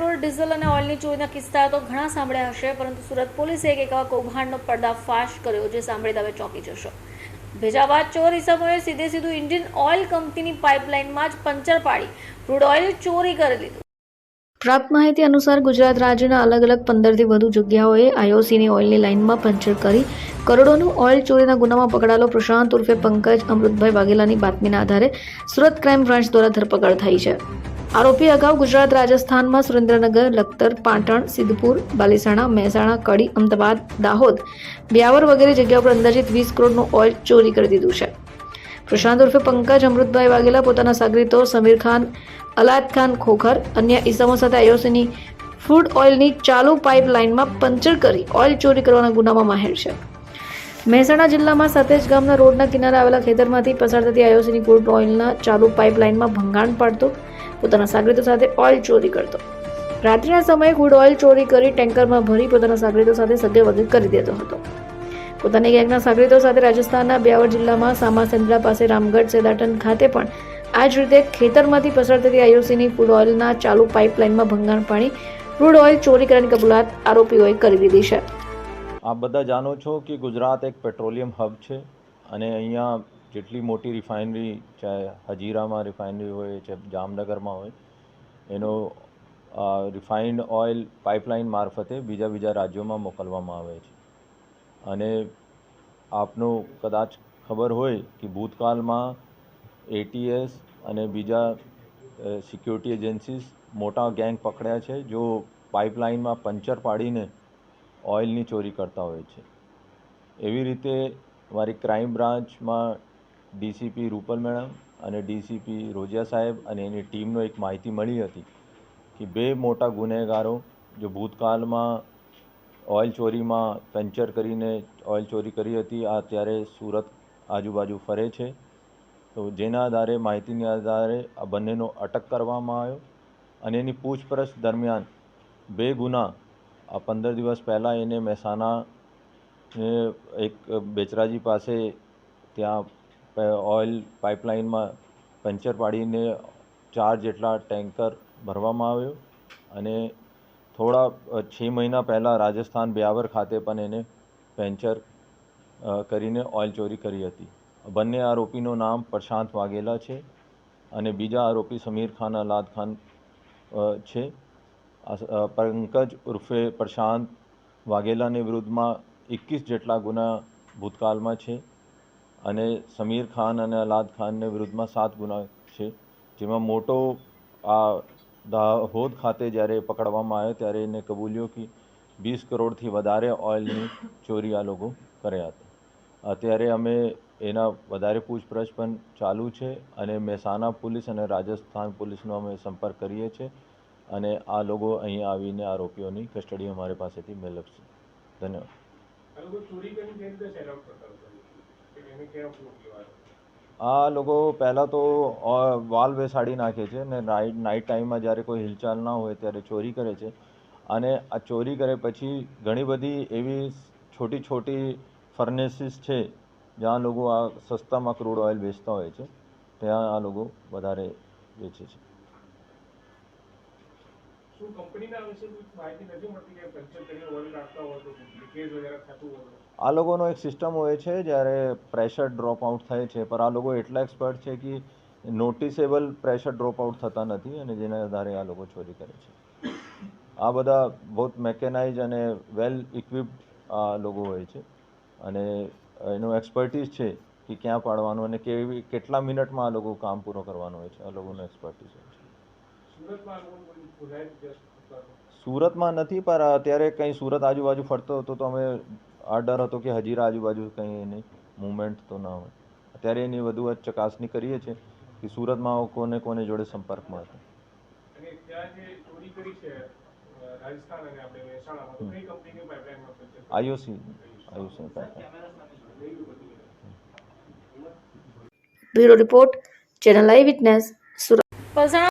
Petrol, diesel અને ઓઇલની ચોરીના કિસ્સા તો ઘણા સાંભળ્યા હશે, પરંતુ સુરત પોલીસે એક એવા કૌભાંડનો પર્દાફાશ કર્યો જે સાંભળી તમે ચોંકી જશો. ભેજાબાદ ચોર ઇસમોએ સીધે સીધું ઇન્ડિયન ઓઇલ કંપનીની પાઇપલાઇનમાં જ પંચર પાડી, ક્રૂડ ઓઇલ ચોરી કરી લીધું. પ્રાપ્ત માહિતી અનુસાર ગુજરાત રાજ્યના અલગ અલગ પંદરથી વધુ જગ્યાઓએ આઈઓસીની ઓઇલની લાઇનમાં પંચર કરી કરોડોનું ઓઇલ ચોરીના ગુનામાં પકડાયેલો પ્રશાંત ઉર્ફે પંકજ અમૃતભાઈ વાઘેલાની બાતમીના આધારે સુરત ક્રાઇમ બ્રાન્ચ દ્વારા ધરપકડ થઈ છે. આરોપી અગાઉ ગુજરાત રાજસ્થાનમાં સુરેન્દ્રનગર, લખતર, પાટણ, સિદ્ધપુર, બાલીસાણા, મહેસાણા, કડી, અમદાવાદ, દાહોદ બ્યાવર વગેરે જગ્યાઓ પર અંદાજિત વીસ કરોડનું ઓઇલ ચોરી કરી દીધું છે. પ્રશાંત ઉર્ફે પંકજ અમૃતભાઈ વાઘેલા પોતાના સાગરીતો સમીર ખાન અલાદ ખાન ખોખર, અન્ય ઇસમો સાથે આઈઓસીની ફૂડ ઓઇલની ચાલુ પાઇપલાઇનમાં પંચર કરી ઓઇલ ચોરી કરવાના ગુનામાં માહેર છે. મહેસાણા જિલ્લામાં સતેજ ગામના રોડના કિનારે આવેલા ખેતરમાંથી પસાર થતી આઈઓસીની ફૂડ ઓઇલના ચાલુ પાઇપલાઇનમાં ભંગાણ પાડતો પોતાના સાગરીતો સાથે ઓઇલ ચોરી કરતો. રાત્રિના સમયે ક્રૂડ ઓઇલ ચોરી કરી ટેન્કરમાં ભરી પોતાના સાગરીતો સાથે સગે વગે કરી દેતો હતો. પોતાની ગેંગના સાગરીતો સાથે રાજસ્થાનના બ્યાવર જિલ્લામાં સામાસેન્દ્રા પાસે રામગઢ સેદાટન ખાતે પણ આ જ રીતે ખેતરમાંથી પસાર થતી આઈઓસીની ક્રૂડ ઓઇલના ચાલુ પાઇપલાઇનમાં ભંગાણ પાણી ક્રૂડ ઓઇલ ચોરી કરવાની કબૂલાત આરોપીઓએ કરી દીધી છે. આપ બધા જાણો છો કે ગુજરાત એક પેટ્રોલિયમ હબ છે અને અહીંયા જેટલી મોટી રિફાઇનરી, ચાહે હજીરામાં રિફાઇનરી હોય, ચાહે જામનગરમાં હોય, એનો રિફાઇન્ડ ઓઇલ પાઇપલાઇન મારફતે બીજા બીજા રાજ્યોમાં મોકલવામાં આવે છે. અને આપનું કદાચ ખબર હોય કે ભૂતકાળમાં એટીએસ અને બીજા સિક્યુરિટી એજન્સીસ મોટા ગેંગ પકડ્યા છે, જો પાઇપલાઇનમાં પંચર પાડીને ઓઇલની ચોરી કરતા હોય છે. એવી રીતે મારી ક્રાઇમ બ્રાન્ચમાં ડીસીપી રૂપલ મેડમ અને ડીસીપી રોજિયા સાહેબ અને એની ટીમનો એક માહિતી મળી હતી કે બે મોટા ગુનેગારો જો ભૂતકાળમાં ઓઇલ ચોરીમાં પંચર કરીને ઓઇલ ચોરી કરી હતી, આ અત્યારે સુરત આજુબાજુ ફરે છે. તો જેના આધારે, માહિતીના આધારે આ બંનેનો અટક કરવામાં આવ્યો અને એની પૂછપરછ દરમિયાન બે ગુના આ પંદર દિવસ પહેલાં એને મહેસાણા એક બેચરાજી પાસે ત્યાં ઓઇલ પાઇપલાઇનમાં પંચર પાડીને ચાર જેટલા ટેન્કર ભરવામાં આવ્યો અને થોડા છ મહિના પહેલાં રાજસ્થાન બ્યાવર ખાતે પણ એને પેન્ચર કરીને ઓઇલ ચોરી કરી હતી. બંને આરોપીનું નામ પ્રશાંત વાઘેલા છે અને બીજા આરોપી સમીર ખાન, અલાદ ખાન છે. પંકજ ઉર્ફે પ્રશાંત વાઘેલાની વિરુદ્ધમાં એકવીસ જેટલા ગુના ભૂતકાળમાં છે. અને સમીર ખાન અને અલાદ ખાનને વિરુદ્ધમાં સાત ગુના છે. જેમાં મોટો આ દાહોદ ખાતે જ્યારે પકડવામાં આવ્યો ત્યારે એને કબૂલ્યો કે વીસ કરોડથી વધારે ઓઇલની ચોરી આ લોકો કર્યા હતા. અત્યારે અમે એના વધારે પૂછપરછ પણ ચાલુ છે અને મહેસાણા પોલીસ અને રાજસ્થાન પોલીસનો અમે સંપર્ક કરીએ છીએ અને આ લોકો અહીં આવીને આરોપીઓની કસ્ટડી અમારી પાસેથી મેળવશે. ધન્યવાદ. આ લોકો પહેલાં તો વાલ બેસાડી નાખે છે ને નાઇટ નાઇટ ટાઈમમાં જ્યારે કોઈ હિલચાલ ના હોય ત્યારે ચોરી કરે છે. અને આ ચોરી કરે પછી ઘણી બધી એવી છોટી છોટી ફર્નેસીસ છે જ્યાં લોકો આ સસ્તામાં ક્રૂડ ઓઇલ વેચતા હોય છે. ત્યાં આ લોકો વધારે વેચે છે. શું કંપનીના વિશે માહિતી નથી મળતી કે પંચર કરીને ઓઇલ નાખતા હોય તો લીકેજ વગેરે થતું હોય? આ લોકોનો એક સિસ્ટમ હોય છે, જ્યારે પ્રેશર ડ્રોપ આઉટ થાય છે પણ આ લોકો એટલા એક્સપર્ટ છે કે નોટિસેબલ પ્રેશર ડ્રોપ આઉટ થતા નથી અને જેના આધારે આ લોકો ચોરી કરે છે. આ બધા બહુ મેકેનાઇઝ અને વેલ ઇક્વિપ્ડ આ લોકો હોય છે. અને એનું એક્સપર્ટીઝ છે કે ક્યાં પાડવાનું અને કેવી, કેટલા મિનિટમાં આ લોકો કામ પૂરો કરવાનું હોય છે, આ લોકોનું એક્સપર્ટીઝ છે. સુરતમાં નથી. પણ અત્યારે કંઈ સુરત આજુબાજુ ફરતો હતો તો અમે આ ડર હતો કે હજીરા આજુબાજુ કંઈ એની મુવમેન્ટ તો ના હોય. અત્યારે એની વધુ ચકાસણી કરીએ છીએ કે સુરતમાં કોને કોને જોડે સંપર્કમાં હતો અને ત્યાં જે ચોરી કરી છે રાજસ્થાન અને આપણે મહેસાણામાં તો કઈ કંપનીની પાઇપલાઇનમાં puncture IOC IOC bureau report channel I witness Surat.